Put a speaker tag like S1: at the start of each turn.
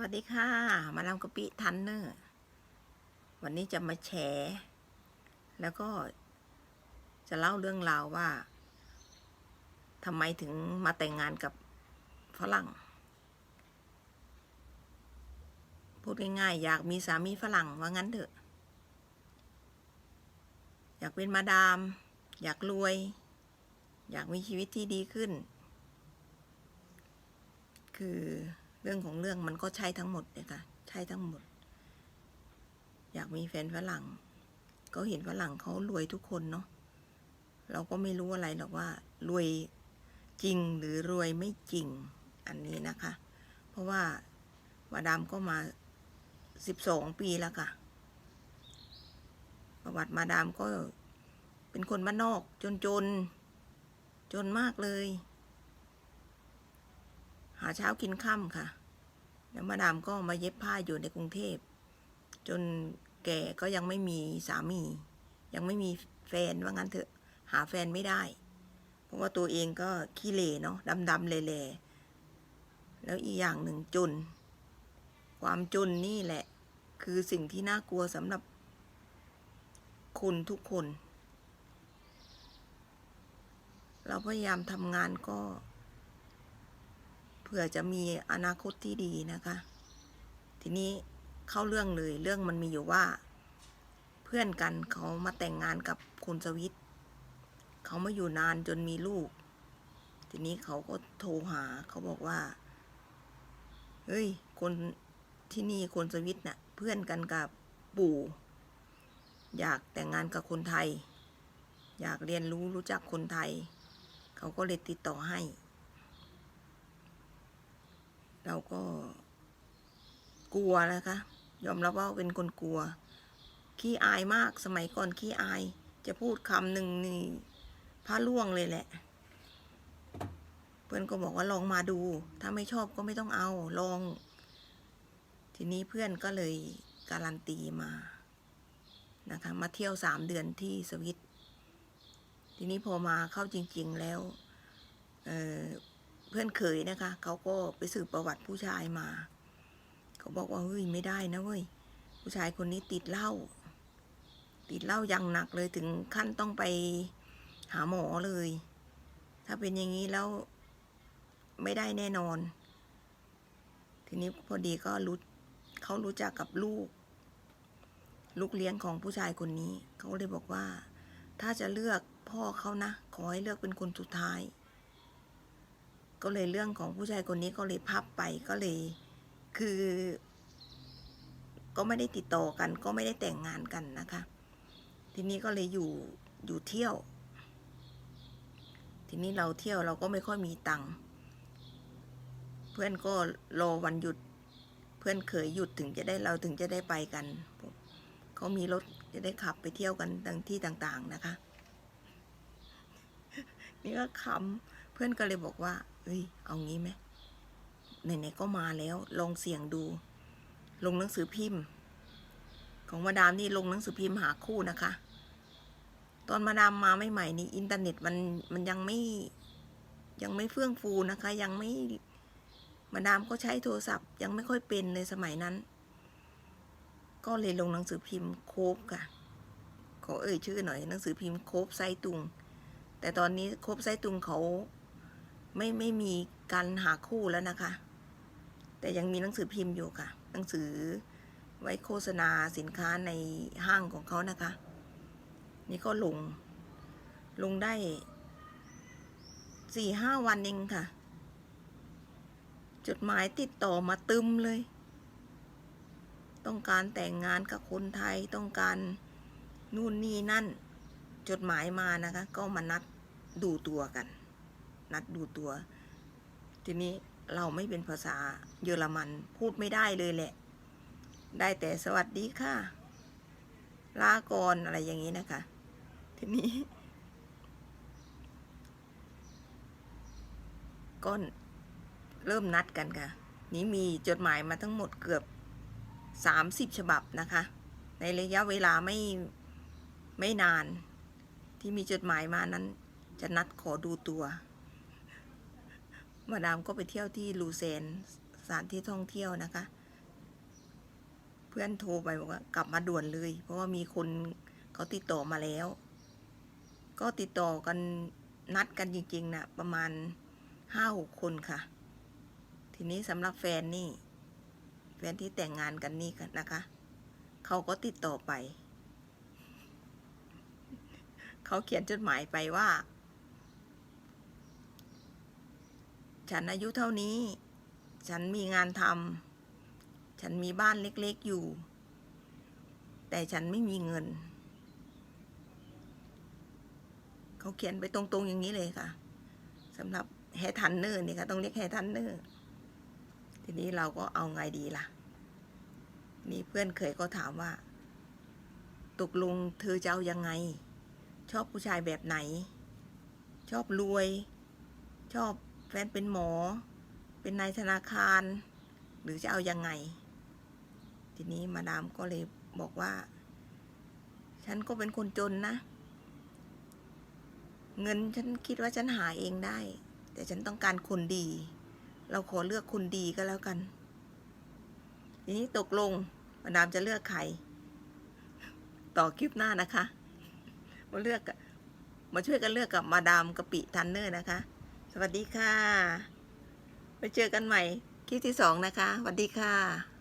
S1: วัสดีค่ะ มาดามกะปิทันเนอร์ วันนี้จะมาแชร์แล้วก็จะเล่าเรื่องราวว่าทำไมถึงมาแต่งงานกับฝรั่ง พูดง่ายๆ อยากมีสามีฝรั่งว่างั้นเถอะ อยากเป็นมาดาม อยากรวย อยากมีชีวิตที่ดีขึ้น คือ รื่องของเรื่องมันก็ใช่ทั้งหมดเลยค่ะ ใช่ทั้งหมด อยากมีแฟนฝรั่ง ก็เห็นฝรั่งเขารวยทุกคนเนาะ เราก็ไม่รู้อะไรหรอกว่า รวยจริงหรือรวยไม่จริง อันนี้นะคะ เพราะว่ามาดามก็มาสิบสองปีแล้วค่ะ ประวัติมาดามก็เป็นคนบ้านนอกจนจนจนมากเลยาเช้ากินค่ำค่ะ แล้วมาดามก็มาเย็บผ้าอยู่ในกรุงเทพ จนแก่ก็ยังไม่มีสามี ยังไม่มีแฟนว่างั้นเถอะหาแฟนไม่ได้ เพราะว่าตัวเองก็ขี้เหร่เนาะดำๆเละๆแล้วอีกอย่างหนึ่งจน ความจนนี่แหละ คือสิ่งที่น่ากลัวสำหรับคนทุกคน เราพยายามทำงานก็ เผื่อจะมีอนาคตที่ดีนะคะ ทีนี้เข้าเรื่องเลยเรื่องมันมีอยู่ว่า เพื่อนกันเขามาแต่งงานกับคุณสวิตเขามาอยู่นานจนมีลูก ทีนี้เขาก็โทรหาเขาบอกว่าเฮ้ย คนที่นี่คนสวิตน่ะ เพื่อนกันกับปู่ อยากแต่งงานกับคนไทย อยากเรียนรู้รู้จักคนไทย เขาก็เลยติดต่อให้ เราก็กลัวนะคะ ยอมรับว่าเป็นคนกลัว ขี้อายมากสมัยก่อนขี้อาย จะพูดคำหนึ่งนี่พระล่วงเลยแหละ เพื่อนก็บอกว่าลองมาดู ถ้าไม่ชอบก็ไม่ต้องเอาลอง ทีนี้เพื่อนก็เลยการันตีมานะคะมาเที่ยวสามเดือนที่สวิต ทีนี้พอมาเข้าจริง ๆ แล้วเเพื่อนเคยนะคะ เขาก็ไปสืบประวัติผู้ชายมา เขาบอกว่าเฮ้ยไม่ได้นะเว้ยผู้ชายคนนี้ติดเหล้าติดเหล้าอย่างหนักเลยถึงขั้นต้องไปหาหมอเลย ถ้าเป็นอย่างนี้แล้วไม่ได้แน่นอน ทีนี้พอดีก็รู้เขารู้จักกับลูก ลูกเลี้ยงของผู้ชายคนนี้ เขาเลยบอกว่า ถ้าจะเลือกพ่อเขานะ ขอให้เลือกเป็นคนสุดท้าย ก็เลยเรื่องของผู้ชายคนนี้ก็เลยพับไปก็เลยคือ ก็ไม่ได้ติดต่อกัน ก็ไม่ได้แต่งงานกันนะคะ ทีนี้ก็เลยอยู่อยู่เที่ยว ทีนี้เราเที่ยวเราก็ไม่ค่อยมีตังค์เพื่อนก็รอวันหยุด เพื่อนเคยหยุดถึงจะได้เราถึงจะได้ไปกันเขามีรถจะได้ขับไปเที่ยวกันต่างที่ต่าง ๆ นะคะ นี่ก็คำ เพื่อนก็เลยบอกว่า เอ้ย เอางี้ไหมไหนๆก็มาแล้ว ลองเสี่ยงดู ลงหนังสือพิมพ์ ของมาดามนี่ลงหนังสือพิมพ์หาคู่นะคะ ตอนมาดามมาไม่ใหม่นี่อินเทอร์เน็ตมันมันยังไม่ยังไม่เฟื่องฟูนะคะ ยังไม่มาดามก็ใช้โทรศัพท์ ยังไม่ค่อยเป็นในสมัยนั้น ก็เลยลงหนังสือพิมพ์โคบค่ะ ขอเอ่ยชื่อหน่อยหนังสือพิมพ์โคบไซตุง แต่ตอนนี้โคบไซตุงเขา ไม่ไม่มีการหาคู่แล้วนะคะ แต่ยังมีหนังสือพิมพ์อยู่ค่ะ หนังสือไว้โฆษณาสินค้าในห้างของเขานะคะ นี่ก็ลง ลงได้สี่ห้าวันเองค่ะ จดหมายติดต่อมาตึมเลย ต้องการแต่งงานกับคนไทยต้องการนู่นนี่นั่น จดหมายมานะคะ ก็มานัดดูตัวกัน นัดดูตัว ทีนี้เราไม่เป็นภาษาเยอรมันพูดไม่ได้เลยแหละ ได้แต่สวัสดีค่ะ ลาก่อะไรอย่างนี้นะคะ ทีนี้ ก็เริ่มนัดกันค่ะ นี้มีจดหมายมาทั้งหมดเกือบสามสิบฉบับนะคะ ในระยะเวลาไม่ไม่นานที่มีจดหมายมานั้น จะนัดขอดูตัว มาดามก็ไปเที่ยวที่ลูเซนสถานที่ท่องเที่ยวนะคะ เพื่อนโทรไปบอกว่ากลับมาด่วนเลย เพราะว่ามีคนเขาติดต่อมาแล้ว ก็ติดต่อกันนัดกันจริงๆนะประมาณห้าหกคนค่ะ ทีนี้สำหรับแฟนนี่ แฟนที่แต่งงานกันนี่กันนะคะ เขาก็ติดต่อไป เขาเขียนจดหมายไปว่า ฉันอายุเท่านี้ ฉันมีงานทำ ฉันมีบ้านเล็กๆอยู่ แต่ฉันไม่มีเงิน เขาเขียนไปตรงๆอย่างนี้เลยค่ะสำหรับแฮทันเนอร์นี่ค่ะต้องเรียกแฮทันเนอร์ ทีนี้เราก็เอาไงดีล่ะ นี่เพื่อนเคยก็ถามว่าตกลงเธอจะเอายังไง ชอบผู้ชายแบบไหน ชอบรวย ชอบ แฟนเป็นหมอ เป็นนายธนาคาร หรือจะเอายังไง ทีนี้มาดามก็เลยบอกว่า ฉันก็เป็นคนจนนะ เงินฉันคิดว่าฉันหาเองได้ แต่ฉันต้องการคนดี เราขอเลือกคนดีก็แล้วกัน ทีนี้ตกลงมาดามจะเลือกใคร ต่อคลิปหน้านะคะ มาเลือกมาช่วยกันเลือกกับมาดามกะปิทันเนอร์นะคะ วัสดีค่ะ ไปเจอกันใหม่คลิปที่สองนะคะสวัสดีค่ะ